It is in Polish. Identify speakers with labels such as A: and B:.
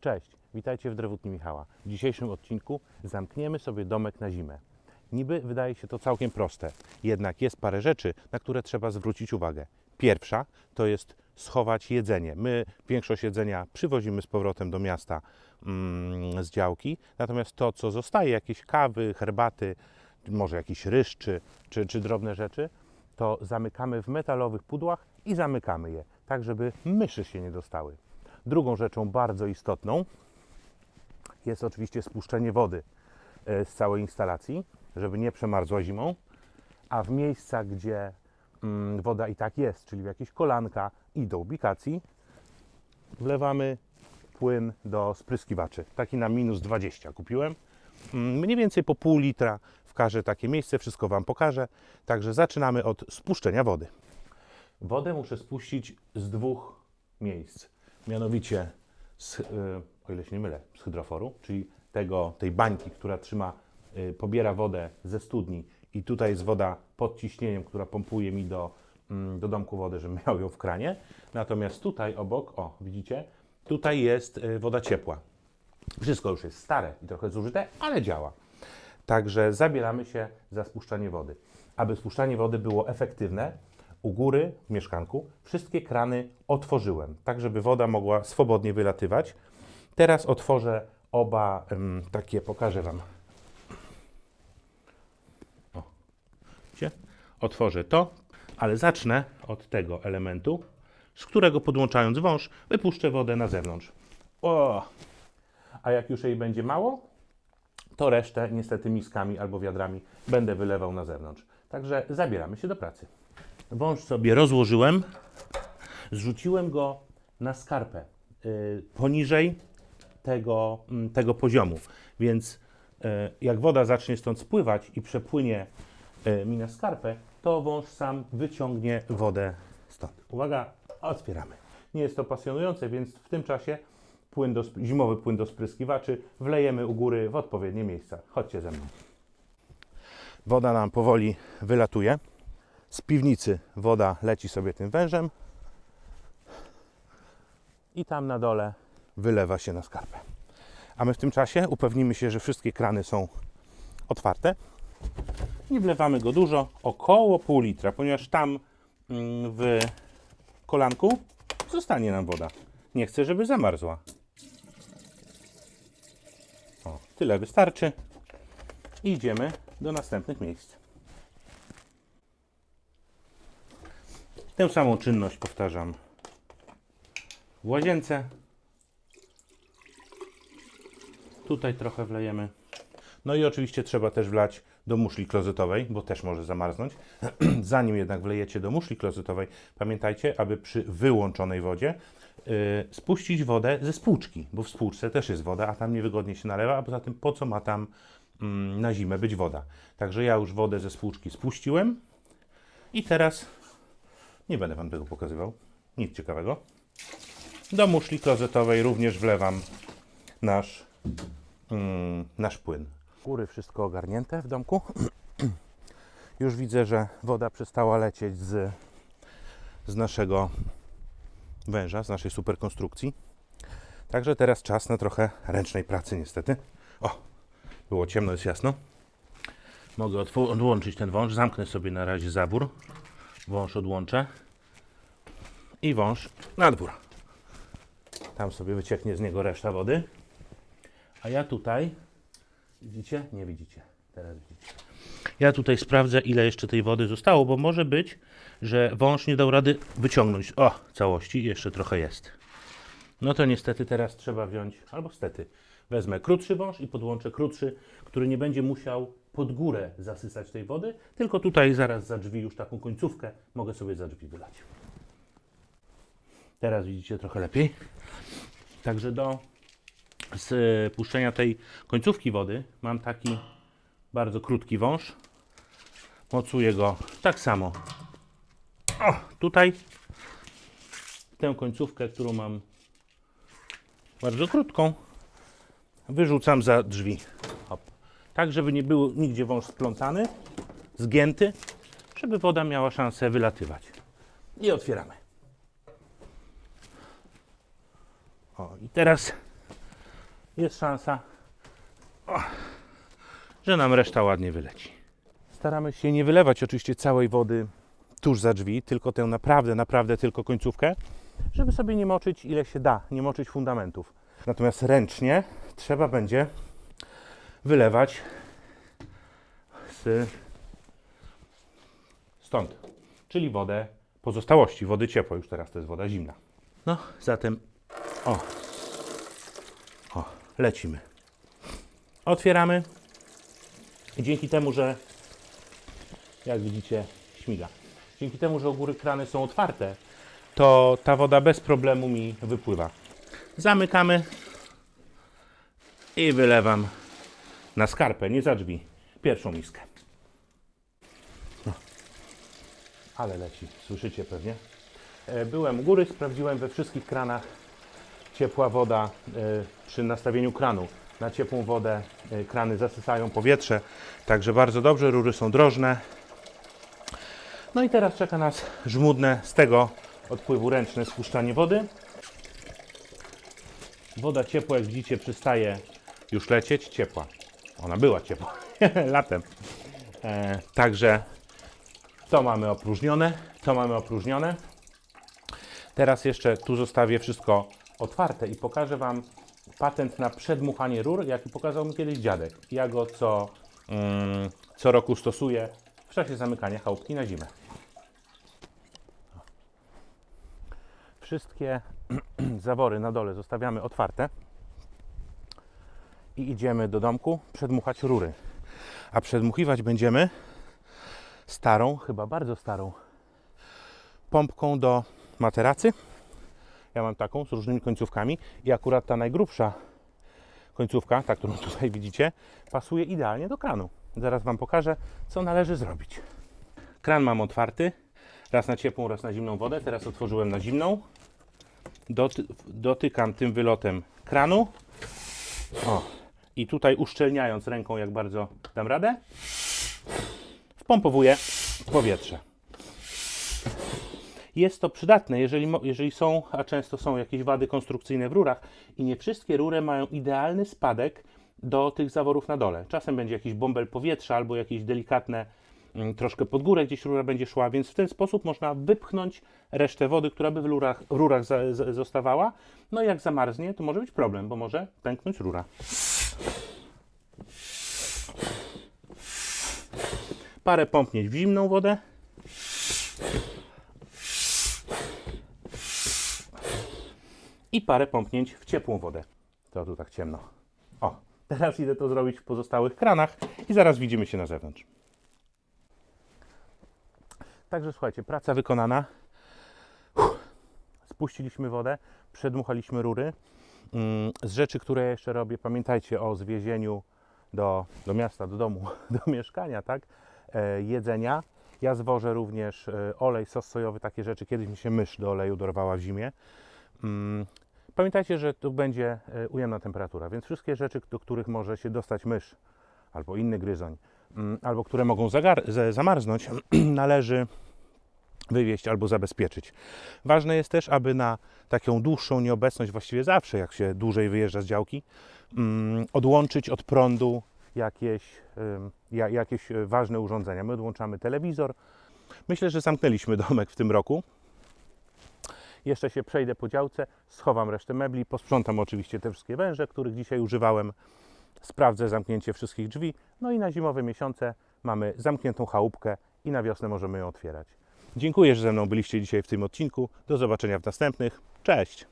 A: Cześć, witajcie w Drewutni Michała. W dzisiejszym odcinku zamkniemy sobie domek na zimę. Niby wydaje się to całkiem proste, jednak jest parę rzeczy, na które trzeba zwrócić uwagę. Pierwsza to jest schować jedzenie. My większość jedzenia przywozimy z powrotem do miasta mm, z działki, natomiast to, co zostaje, jakieś kawy, herbaty, może jakiś ryż czy, czy, czy drobne rzeczy, to zamykamy w metalowych pudłach i zamykamy je, tak żeby myszy się nie dostały. Drugą rzeczą bardzo istotną jest oczywiście spuszczenie wody e, z całej instalacji, żeby nie przemarzła zimą, a w miejscach, gdzie mm, woda i tak jest, czyli w jakieś kolanka i do ubikacji, wlewamy płyn do spryskiwaczy. Taki na minus 20 kupiłem. Mm, Mniej więcej po pół litra w każde takie miejsce, wszystko Wam pokażę. Także zaczynamy od spuszczenia wody. Wodę muszę spuścić z dwóch miejsc. Mianowicie, z, y, o ile się nie mylę, z hydroforu, czyli tego, tej bańki, która trzyma, y, pobiera wodę ze studni i tutaj jest woda pod ciśnieniem, która pompuje mi do, mm, do domku wodę, żebym miał ją w kranie. Natomiast tutaj obok, o widzicie, tutaj jest y, woda ciepła. Wszystko już jest stare i trochę zużyte, ale działa. Także zabieramy się za spuszczanie wody. Aby spuszczanie wody było efektywne, u góry w mieszkanku wszystkie krany otworzyłem, tak żeby woda mogła swobodnie wylatywać. Teraz otworzę oba takie, pokażę Wam. O? Otworzę to, ale zacznę od tego elementu, z którego podłączając wąż, wypuszczę wodę na zewnątrz. O! A jak już jej będzie mało, to resztę niestety miskami albo wiadrami będę wylewał na zewnątrz. Także zabieramy się do pracy. Wąż sobie rozłożyłem, zrzuciłem go na skarpę y, poniżej tego, mm, tego poziomu. Więc y, jak woda zacznie stąd spływać i przepłynie y, mi na skarpę, to wąż sam wyciągnie wodę stąd. Uwaga, otwieramy. Nie jest to pasjonujące, więc w tym czasie płyn do, zimowy płyn do spryskiwaczy wlejemy u góry w odpowiednie miejsca. Chodźcie ze mną. Woda nam powoli wylatuje. Z piwnicy woda leci sobie tym wężem i tam na dole wylewa się na skarpę. A my w tym czasie upewnimy się, że wszystkie krany są otwarte. Nie wlewamy go dużo, około pół litra, ponieważ tam mm, w kolanku zostanie nam woda. Nie chcę, żeby zamarzła. O, tyle wystarczy. I idziemy do następnych miejsc. Tę samą czynność powtarzam w łazience. Tutaj trochę wlejemy. No i oczywiście trzeba też wlać do muszli klozetowej, bo też może zamarznąć. Zanim jednak wlejecie do muszli klozetowej, pamiętajcie, aby przy wyłączonej wodzie yy, spuścić wodę ze spłuczki, bo w spłuczce też jest woda, a tam niewygodnie się nalewa, a poza tym po co ma tam mm, na zimę być woda. Także ja już wodę ze spłuczki spuściłem i teraz nie będę Wam tego pokazywał, nic ciekawego. Do muszli klozetowej również wlewam nasz, mm, nasz płyn. Góry wszystko ogarnięte w domku. Już widzę, że woda przestała lecieć z, z naszego węża, z naszej superkonstrukcji. Także teraz czas na trochę ręcznej pracy niestety. O, było ciemno, jest jasno. Mogę odłączyć ten wąż, zamknę sobie na razie zabór. Wąż odłączę. I wąż na dwór. Tam sobie wycieknie z niego reszta wody. A ja tutaj, widzicie? Nie widzicie. Teraz widzicie. Ja tutaj sprawdzę, ile jeszcze tej wody zostało, bo może być, że wąż nie dał rady wyciągnąć. O, całości jeszcze trochę jest. No to niestety teraz trzeba wziąć, albo stety, wezmę krótszy wąż i podłączę krótszy, który nie będzie musiał pod górę zasysać tej wody, tylko tutaj zaraz za drzwi już taką końcówkę mogę sobie za drzwi wylać. Teraz widzicie trochę lepiej. Także do spuszczenia tej końcówki wody mam taki bardzo krótki wąż. Mocuję go tak samo. O, tutaj tę końcówkę, którą mam bardzo krótką, wyrzucam za drzwi. Hop. Tak, żeby nie był nigdzie wąż splątany, zgięty, żeby woda miała szansę wylatywać. I otwieramy. O, i teraz jest szansa, o, że nam reszta ładnie wyleci. Staramy się nie wylewać oczywiście całej wody tuż za drzwi, tylko tę naprawdę, naprawdę tylko końcówkę, żeby sobie nie moczyć ile się da, nie moczyć fundamentów. Natomiast ręcznie trzeba będzie wylewać z stąd, czyli wodę pozostałości, wody ciepłej, już teraz to jest woda zimna. No, zatem o, o, lecimy. Otwieramy i dzięki temu, że jak widzicie śmiga, dzięki temu, że u góry krany są otwarte, to ta woda bez problemu mi wypływa. Zamykamy i wylewam na skarpę, nie za drzwi, pierwszą miskę. No. Ale leci, słyszycie pewnie. E, Byłem u góry, sprawdziłem we wszystkich kranach ciepła woda e, przy nastawieniu kranu. Na ciepłą wodę e, krany zasysają powietrze, także bardzo dobrze, rury są drożne. No i teraz czeka nas żmudne z tego odpływu ręczne spuszczanie wody. Woda ciepła, jak widzicie, przestaje już lecieć. Ciepła. Ona była ciepła latem. E, także to mamy opróżnione. To mamy opróżnione. Teraz jeszcze tu zostawię wszystko otwarte i pokażę Wam patent na przedmuchanie rur, jaki pokazał mi kiedyś dziadek. Ja go co, mm, co roku stosuję w czasie zamykania chałupki na zimę. Wszystkie zawory na dole zostawiamy otwarte i idziemy do domku przedmuchać rury. A przedmuchiwać będziemy starą, chyba bardzo starą, pompką do materacy. Ja mam taką z różnymi końcówkami i akurat ta najgrubsza końcówka, ta którą tutaj widzicie, pasuje idealnie do kranu. Zaraz Wam pokażę, co należy zrobić. Kran mam otwarty, raz na ciepłą, raz na zimną wodę. Teraz otworzyłem na zimną. Doty dotykam tym wylotem kranu. O. I tutaj uszczelniając ręką, jak bardzo dam radę, wpompowuję powietrze. Jest to przydatne, jeżeli, jeżeli są, a często są jakieś wady konstrukcyjne w rurach i nie wszystkie rury mają idealny spadek do tych zaworów na dole. Czasem będzie jakiś bąbel powietrza albo jakieś delikatne troszkę pod górę gdzieś rura będzie szła, więc w ten sposób można wypchnąć resztę wody, która by w rurach, rurach za, za, zostawała. No i jak zamarznie, to może być problem, bo może pęknąć rura. Parę pompnieć w zimną wodę. I parę pompnięć w ciepłą wodę. To tu tak ciemno. O, teraz idę to zrobić w pozostałych kranach i zaraz widzimy się na zewnątrz. Także słuchajcie, praca wykonana. Uff. Spuściliśmy wodę, przedmuchaliśmy rury. Mm, Z rzeczy, które ja jeszcze robię, pamiętajcie o zwiezieniu do, do miasta, do domu, do mieszkania, tak? E, jedzenia. Ja zwożę również e, olej, sos sojowy, takie rzeczy. Kiedyś mi się mysz do oleju dorwała w zimie. Mm, Pamiętajcie, że tu będzie e, ujemna temperatura, więc wszystkie rzeczy, do których może się dostać mysz albo inny gryzoń, albo które mogą zamarznąć, należy wywieźć albo zabezpieczyć. Ważne jest też, aby na taką dłuższą nieobecność, właściwie zawsze jak się dłużej wyjeżdża z działki, mm, odłączyć od prądu jakieś, jakieś e, ważne urządzenia. My odłączamy telewizor. Myślę, że zamknęliśmy domek w tym roku. Jeszcze się przejdę po działce, schowam resztę mebli, posprzątam oczywiście te wszystkie węże, których dzisiaj używałem, sprawdzę zamknięcie wszystkich drzwi, no i na zimowe miesiące mamy zamkniętą chałupkę i na wiosnę możemy ją otwierać. Dziękuję, że ze mną byliście dzisiaj w tym odcinku. Do zobaczenia w następnych. Cześć!